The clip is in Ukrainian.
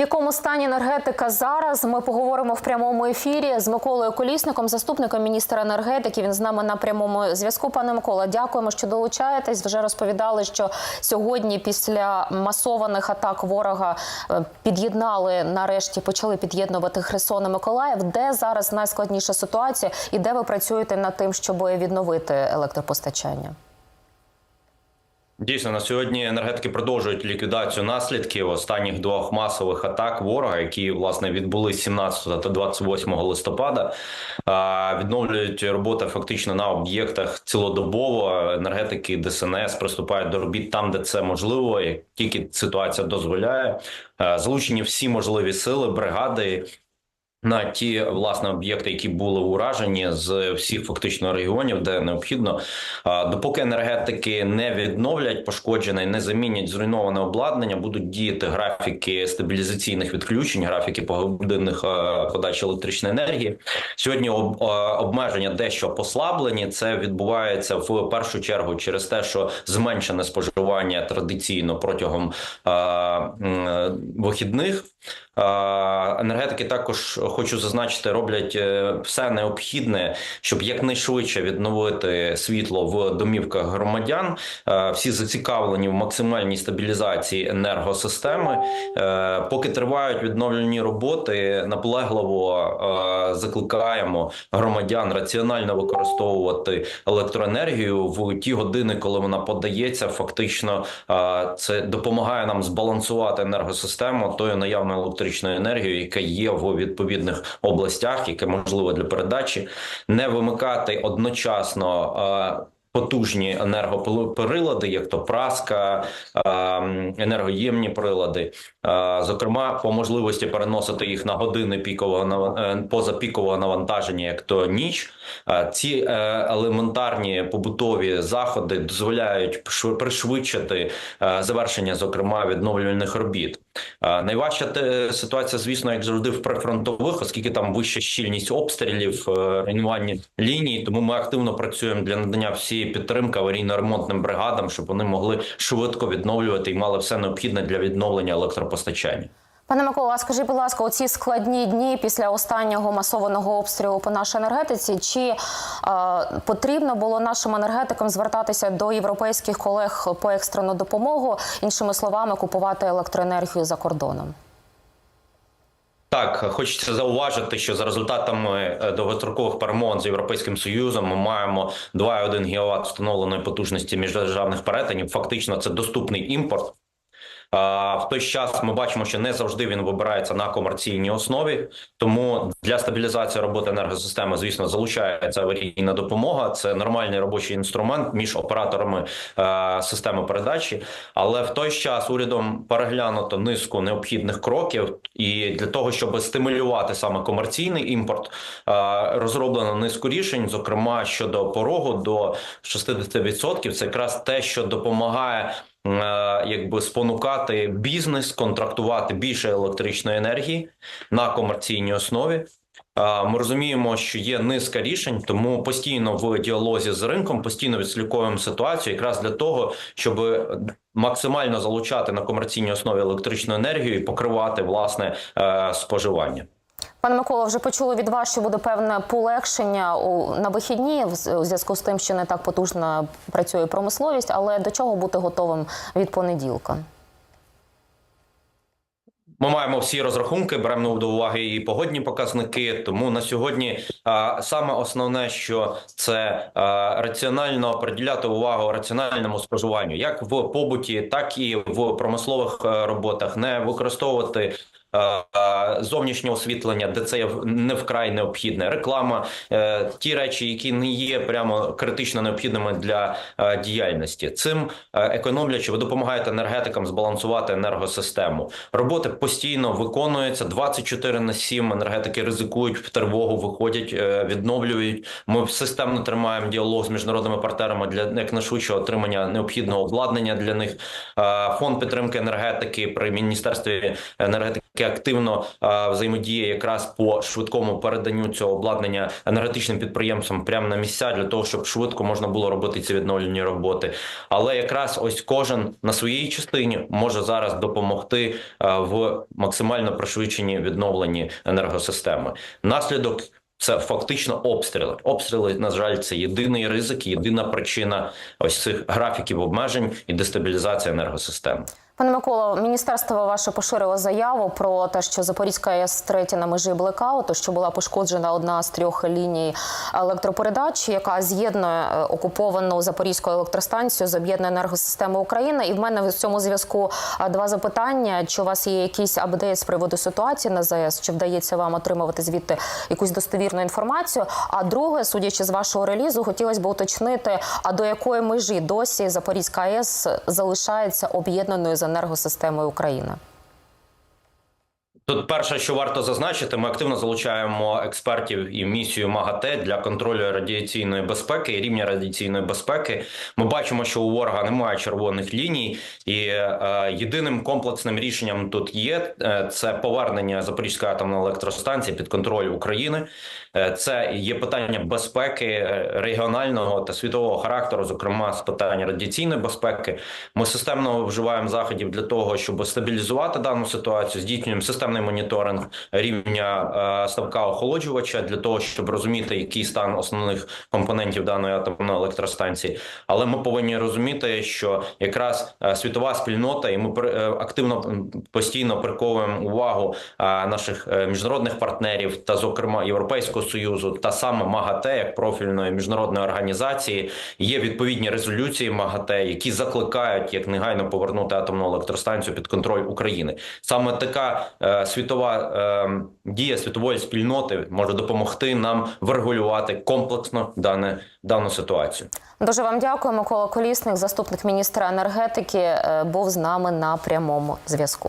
В якому стані енергетика зараз? Ми поговоримо в прямому ефірі з Миколою Колісником, заступником міністра енергетики. Він з нами на прямому зв'язку. Пане Микола, дякуємо, що долучаєтесь. Вже розповідали, що сьогодні, після масованих атак ворога, е, під'єднали нарешті, почали під'єднувати Херсон і Миколаїв. Де зараз найскладніша ситуація, і де ви працюєте над тим, щоб відновити електропостачання? Дійсно, на сьогодні енергетики продовжують ліквідацію наслідків останніх двох масових атак ворога, які власне відбулись 17 та 28 листопада. Відновлюють роботу фактично на об'єктах цілодобово. Енергетики ДСНС приступають до робіт там, де це можливо, як тільки ситуація дозволяє. Залучені всі можливі сили, бригади. На ті власне об'єкти, які були уражені з всіх фактично регіонів, де необхідно, допоки енергетики не відновлять пошкоджене, не замінять зруйноване обладнання, будуть діяти графіки стабілізаційних відключень, графіки погодинних е, подачі електричної енергії. Сьогодні е, обмеження дещо послаблені. Це відбувається в першу чергу через те, що зменшене споживання традиційно протягом е, вихідних. Енергетики також хочу зазначити, роблять е, все необхідне, щоб якнайшвидше відновити світло в домівках громадян. Е, Всі зацікавлені в максимальній стабілізації енергосистеми. Е, Поки тривають відновлені роботи, наполегливо закликаємо громадян раціонально використовувати електроенергію в ті години, коли вона подається. Фактично, це допомагає нам збалансувати енергосистему тою наявною електричною енергією, яка є в відповідних областях, яке можливо для передачі, не вимикати одночасно. Потужні енергоприлади, як то праска, енергоємні прилади, зокрема, по можливості переносити їх на години пікового е, позапікового навантаження, як то ніч. Ці е, елементарні побутові заходи дозволяють пришвидшити е, завершення, зокрема, відновлювальних робіт. Найважча ситуація, звісно, як завжди, в прифронтових, оскільки там вища щільність обстрілів, руйнувальні лінії. Тому ми активно працюємо для надання всієї підтримки аварійно-ремонтним бригадам, щоб вони могли швидко відновлювати і мали все необхідне для відновлення електропостачання. Пане Микола, скажіть, будь ласка, оці складні дні після останнього масованого обстрілу по нашій енергетиці, чи е, потрібно було нашим енергетикам звертатися до європейських колег по екстрену допомогу, іншими словами, купувати електроенергію за кордоном? Так, хочеться зауважити, що за результатами е, довгострокових перемовин з європейським союзом ми маємо 2,1 ГВт встановленої потужності міждержавних перетинів. Фактично, це доступний імпорт. В той час ми бачимо, що не завжди він вибирається на комерційній основі. Тому для стабілізації роботи енергосистеми, звісно, залучається аварійна допомога. Це нормальний робочий інструмент між операторами е, системи передачі. Але в той час урядом переглянуто низку необхідних кроків, і для того, щоб стимулювати саме комерційний імпорт, е, розроблено низку рішень, зокрема щодо порогу до 60%. Це якраз те, що допомагає якби спонукати бізнес контрактувати більше електричної енергії на комерційній основі. Е, Ми розуміємо, що є низка рішень, тому постійно в діалозі з ринком постійно відслідковуємо ситуацію, якраз для того, щоб максимально залучати на комерційній основі електричну енергію і покривати власне е, споживання. Пане Микола, вже почули від вас, що буде певне полегшення на вихідні в зв'язку з тим, що не так потужно працює промисловість, але до чого бути готовим від понеділка? Ми маємо всі розрахунки, беремо до уваги і погодні показники. Тому на сьогодні а, саме основне, що це а, раціонально приділяти увагу раціональному споживанню, як в побуті, так і в промислових е, роботах, не використовувати. Е, е, Зовнішнє освітлення, де це не вкрай необхідне, реклама, е, ті речі, які не є прямо критично необхідними для діяльності. Цим економлячи, ви допомагаєте енергетикам збалансувати енергосистему. Роботи постійно виконуються 24 на 7. Енергетики ризикують в тривогу, виходять, відновлюють. Ми системно тримаємо діалог з міжнародними партнерами для якнайшвидшого отримання необхідного обладнання для них. Фонд підтримки енергетики при міністерстві енергетики яке активно взаємодіє якраз по швидкому переданню цього обладнання енергетичним підприємствам прямо на місця для того, щоб швидко можна було робити ці відновлені роботи. Але якраз ось кожен на своїй частині може зараз допомогти в максимально пришвидшенні відновленні енергосистеми. Наслідок. Це фактично обстріли. Обстріли, на жаль, це єдиний ризик, єдина причина ось цих графіків обмежень і дестабілізації енергосистеми. Пане Миколо, міністерство ваше поширило заяву про те, що Запорізька АЕС третя на межі блекауту, що була пошкоджена одна з трьох ліній електропередач, яка з'єднує е, окуповану Запорізьку електростанцію з об'єднаної енергосистеми України. І в мене в цьому зв'язку е, два запитання: чи у вас є якийсь апдейт з приводу ситуації на ЗАЕС? Чи вдається вам отримувати звідти якусь достовірну інформацію? А друге, судячи з вашого релізу, хотілося б уточнити, а до якої межі досі Запорізька АЕС залишається об'єднаною з енергосистемою України? Тут перше, що варто зазначити, ми активно залучаємо експертів і місію МАГАТЕ для контролю радіаційної безпеки і рівня радіаційної безпеки. Ми бачимо, що у ворога немає червоних ліній, і е, єдиним комплексним рішенням тут є е, це повернення Запорізької атомної електростанції під контроль України. Е, це є питання безпеки е, регіонального та світового характеру, зокрема з питання радіаційної безпеки. Ми системно вживаємо заходів для того, щоб стабілізувати дану ситуацію. Здійснюємо системний моніторинг рівня е, ставка охолоджувача для того, щоб розуміти, який стан основних компонентів даної атомної електростанції. Але ми повинні розуміти, що якраз е, світова спільнота, і ми е, активно постійно приковуємо увагу наших міжнародних партнерів та, зокрема, Європейського союзу, та саме МАГАТЕ як профільної міжнародної організації. Є відповідні резолюції МАГАТЕ, які закликають як негайно повернути атомну електростанцію під контроль України. Саме така світова е, дія світової спільноти може допомогти нам врегулювати комплексно дане дану ситуацію. Дуже вам дякую. Микола Колісник, заступник міністра енергетики, е, був з нами на прямому зв'язку.